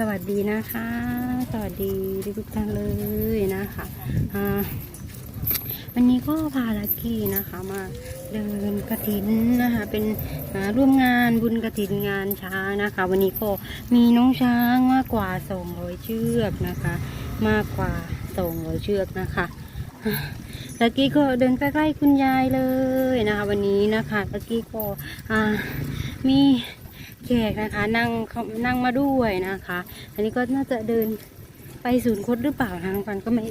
สวัสดีนะคะ สวัสดีทุกท่านเลยนะคะวันนี้ก็พาลักกี้นะคะมาเดินกระถินนะคะ เป็นร่วมงานบุญกระถินงานช้างนะคะ วันนี้ก็มีน้องช้างมากกว่า200เชือกนะคะ มากกว่า200เชือกนะคะลักกี้ก็เดินใกล้ๆคุณยายเลยนะคะ วันนี้นะคะลักกี้ก็มี แขกนะคะ นั่งเขานั่งมาด้วยนะคะ อันนี้ก็น่าจะเดินไปศูนย์คดหรือเปล่าทางฟันก็ไม่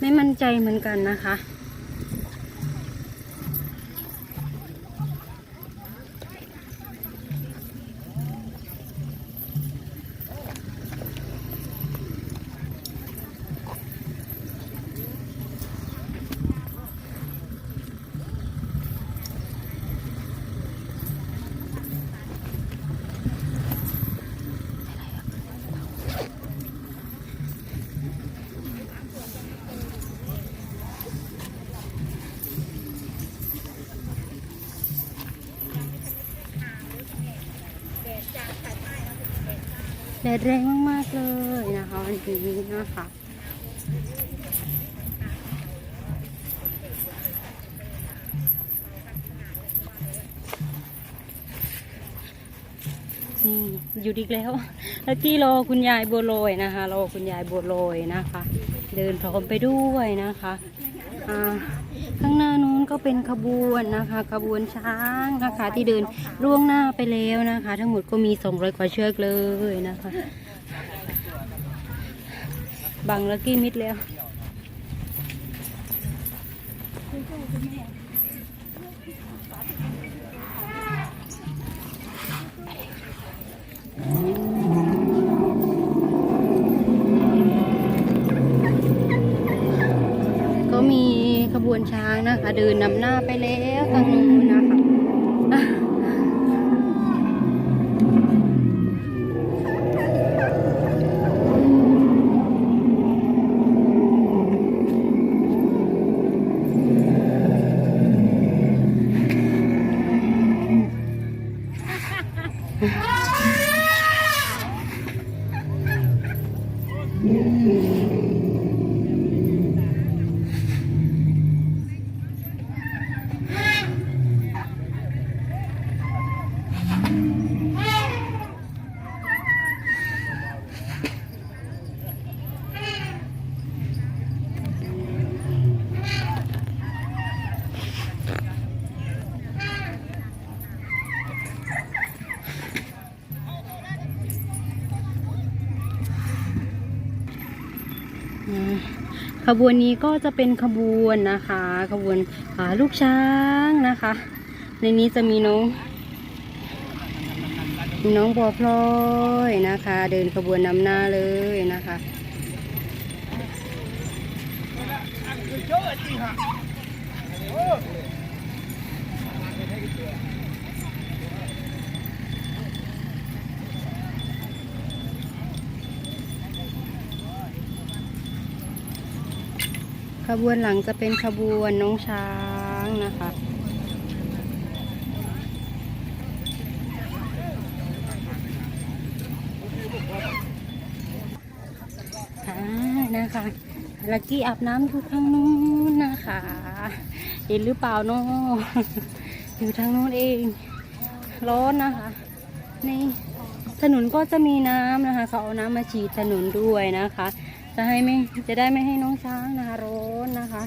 ไม่มั่นใจเหมือนกันนะคะ แดดแรงมาก ๆ เลยนะคะวันนี้นะคะนี่อยู่ดีแล้วแล้วที่รอคุณยายบัวลอยนะคะรอคุณยายบัวลอยนะคะ เดินพร้อมไปด้วยนะคะอ่า ข้างหน้านู้นก็เป็นขบวนนะคะ ขบวนช้างนะคะที่เดินล่วงหน้าไปแล้วนะคะ ทั้งหมดก็มี 200 กว่าเชือกเลยนะคะ บังลักกี้มิดแล้ว นะคะ เดินนำหน้าไปแล้วทางนู้น ขบวนนี้ก็จะเป็นขบวนนะคะ ขบวนลูกช้างนะคะ ในนี้จะมีน้องน้องบัวพลอยนะคะ เดินขบวนนำหน้าเลยนะคะ ขบวนหลังจะเป็นขบวนน้องช้างนะคะอ่านะคะลักกี้อาบน้ำอยู่ทางนู้นนะคะ เห็นหรือเปล่าเนาะอยู่ทางนู้นเอง ร้อนนะคะนี่ถนนก็จะมีน้ำนะคะ เขาเอาน้ำมาฉีดถนนด้วยนะคะ จะให้ไม่จะได้ไม่ให้น้องช้างนะคะร้อนนะคะ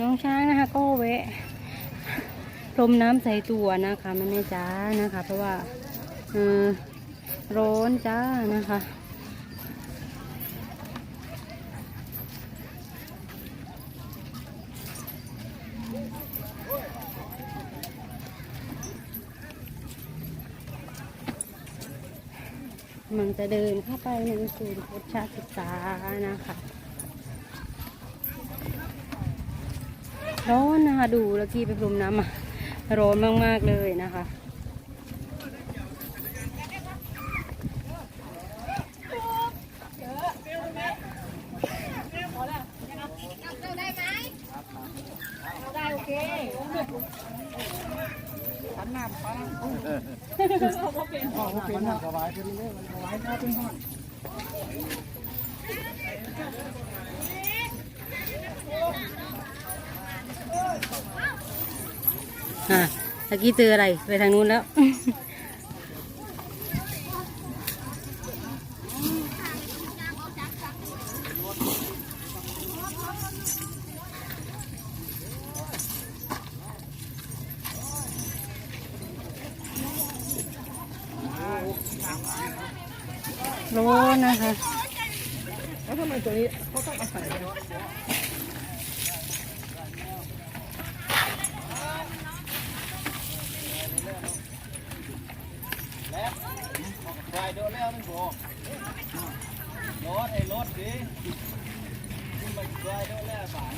น้องช้างนะคะ ก็เวะพรมน้ำใส่ตัวนะคะแม่แม่จ้านะคะ เพราะว่าเออร้อนจ้านะคะมันจะเดินเข้าไปในสูนย์พุทธศึกษานะคะ ร้อนนะคะดูแล้วกี้ไปพรมน้ำมาร้อนมาก ๆ เลยนะคะอ่ะตะกี้เจออะไรไปทางนู้นแล้วร้อนนะคะ แล้วทำไมตัวนี้เขาต้องอาศัยเนาะค วายโดนแล้วนึงบอกรถไอ้รถดิมันไปควายโดนแล้วสาย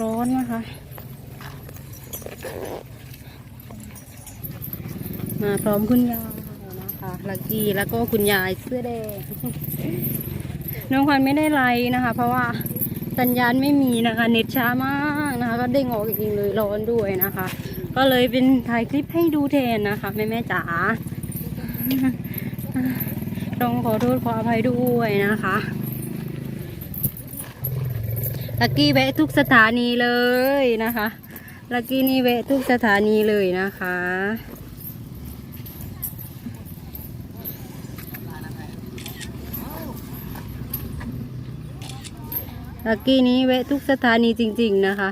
ร้อนนะคะ มาพร้อมคุณยายนะคะลักกี้แล้วก็คุณยายเสื้อแดงน้องควันไม่ได้ไลน์นะคะ เพราะว่าสัญญาณไม่มีนะคะเน็ตช้ามากนะคะ ก็เด้งออกเองเลยร้อนด้วยนะคะ ก็เลยเป็นถ่ายคลิปให้ดูแทนนะคะแม่แม่จ๋าต้องขอโทษขออภัยด้วยนะคะ ลักกี้แวะทุกสถานีเลยนะคะลักกี้นี่แวะทุกสถานีเลยนะคะ ลักกี้นี้แวะทุกสถานีจริง ๆ นะคะ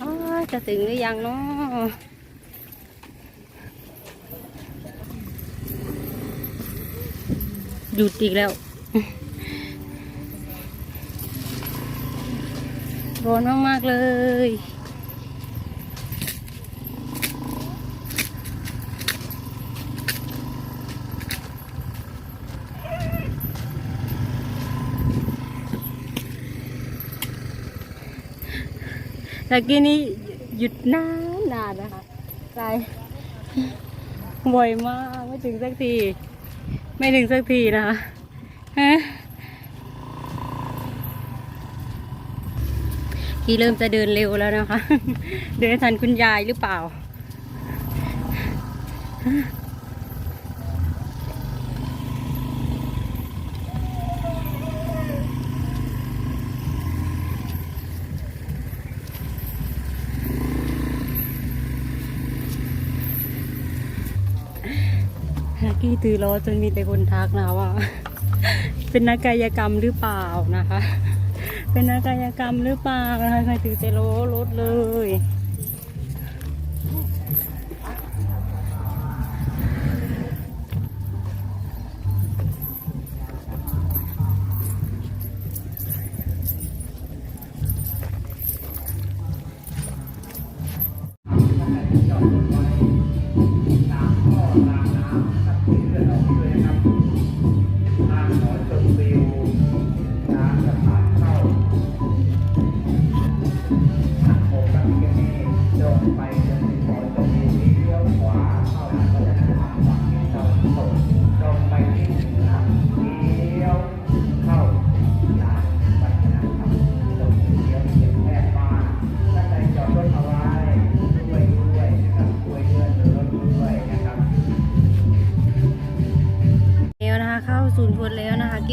อ้าว จะถึงหรือยังเนาะหยุดอีกแล้ว ร้อนมาก ๆ เลยตะกี้นี้ หยุดนานนานนะคะไกลบ่อยมากไม่ถึงสักที ไม่ถึงสักทีนะคะฮะกี่เริ่มจะเดินเร็วแล้วนะคะ เดินทันคุณยายหรือเปล่า ฮากี้ตือรอจนมีแต่คนทักนะว่า เป็นนักกายกรรมหรือเปล่านะคะ เป็นนักกายกรรมหรือเปล่านะคะใครถือแต่ลรถเลย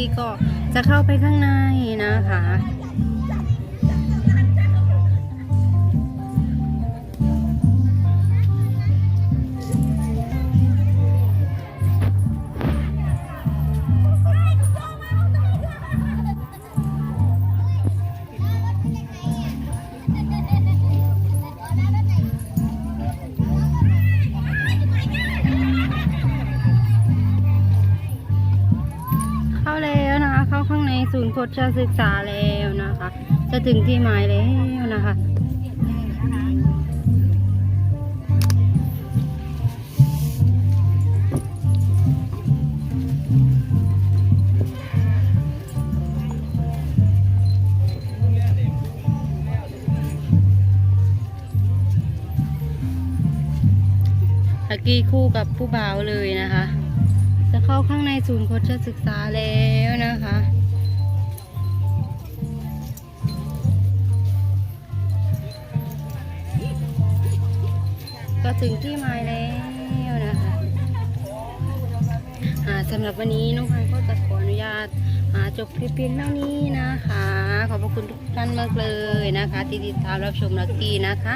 กี้ก็จะเข้าไปข้างในนะคะางในศูนย์โคศึกษาแล้วนะคะ จะถึงที่หมายแล้วนะคะตะกี้คู่กับผู้บ่าวเลยนะคะ จะเข้าข้างในศูนย์โคชศึกษาแล้ว ถึงที่หมายแล้วนะคะสำหรับวันนี้น้องพันก็จะขออนุญาตอ่าจบคลิปเพียงเท่านี้นะคะ ขอบพระคุณทุกท่านมากเลยนะคะ ที่ติดตามรับชมลักกี้นะคะ